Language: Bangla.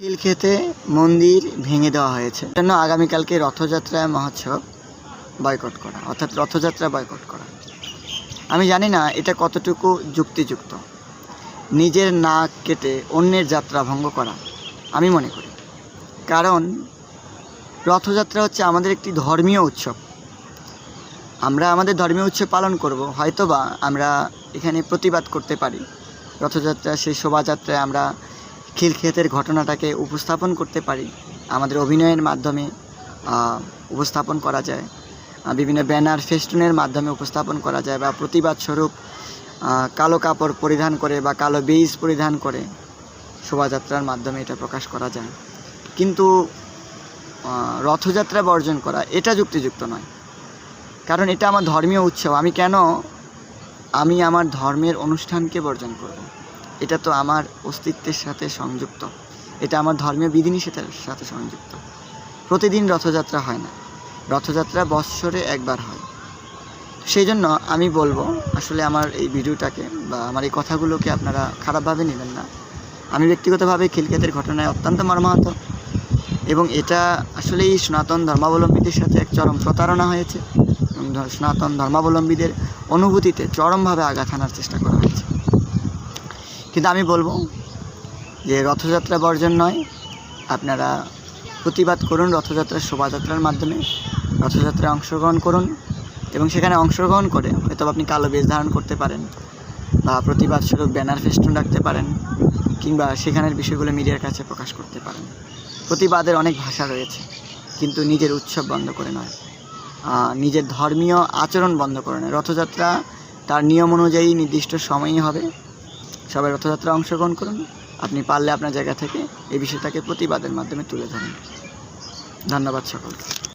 খিলক্ষেতে মন্দির ভেঙে দেওয়া হয়েছে। জন্য আগামীকালকে রথযাত্রা মহোৎসব বয়কট করা, অর্থাৎ রথযাত্রা বয়কট করা। আমি জানি না এটা কতটুকু যুক্তিযুক্ত। নিজের নাক কেটে অন্যের যাত্রা ভঙ্গ করা, আমি মনে করি। কারণ রথযাত্রা হচ্ছে আমাদের একটি ধর্মীয় উৎসব। আমরা আমাদের ধর্মীয় উৎসব পালন করব, হয়তোবা আমরা এখানে প্রতিবাদ করতে পারি। রথযাত্রা, সেই শোভাযাত্রায় আমরা খিলক্ষেতের ঘটনাটাকে উপস্থাপন করতে পারি। আমাদের অভিনয়ের মাধ্যমে উপস্থাপন করা যায়। বিভিন্ন ব্যানার ফেস্টুনের মাধ্যমে উপস্থাপন করা যায় বা প্রতিবাদ স্বরূপ কালো কাপড় পরিধান করে বা কালো বেইজ পরিধান করে শোভাযাত্রার মাধ্যমে এটা প্রকাশ করা যায়। কিন্তু রথযাত্রা বর্জন করা এটা যুক্তিযুক্ত নয়। কারণ এটা আমার ধর্মীয় উৎসব। আমি কেন, আমি আমার ধর্মের অনুষ্ঠানকে বর্জন করব। এটা তো আমার অস্তিত্বের সাথে সংযুক্ত। এটা আমার ধর্মীয় বিধিনিষেধের সাথে সংযুক্ত। প্রতিদিন রথযাত্রা হয় না। রথযাত্রা বৎসরে একবার হয়। সেই জন্য আমি বলব, আসলে আমার এই ভিডিওটাকে বা আমার এই কথাগুলোকে আপনারা খারাপভাবে নেবেন না। আমি ব্যক্তিগতভাবে খিলক্ষেতের ঘটনায় অত্যন্ত মর্মাহত এবং এটা আসলে এই সনাতন ধর্মাবলম্বীদের সাথে এক চরম প্রতারণা হয়েছে সনাতন ধর্মাবলম্বীদের অনুভূতিতে চরমভাবে আঘাত আনার চেষ্টা করা হয়েছে। কিন্তু আমি বলব যে রথযাত্রা বর্জন নয়। আপনারা প্রতিবাদ করুন, রথযাত্রার শোভাযাত্রার মাধ্যমে রথযাত্রায় অংশগ্রহণ করুন এবং সেখানে অংশগ্রহণ করে হয়তো আপনি কালো বেশ ধারণ করতে পারেন বা প্রতিবাদ স্বরূপ ব্যানার ফেস্টুন রাখতে পারেন কিংবা সেখানের বিষয়গুলো মিডিয়ার কাছে প্রকাশ করতে পারেন। প্রতিবাদের অনেক ভাষা রয়েছে, কিন্তু নিজের উৎসব বন্ধ করে নয়। নিজের ধর্মীয় আচরণ বন্ধ করে নয়। রথযাত্রা তার নিয়ম অনুযায়ী নির্দিষ্ট সময়ই হবে। সবাই রথযাত্রা অংশগ্রহণ করুন। আপনি পারলে আপনার জায়গা থেকে এই বিষয়টাকে প্রতিবাদের মাধ্যমে তুলে ধরুন। ধন্যবাদ সকলকে।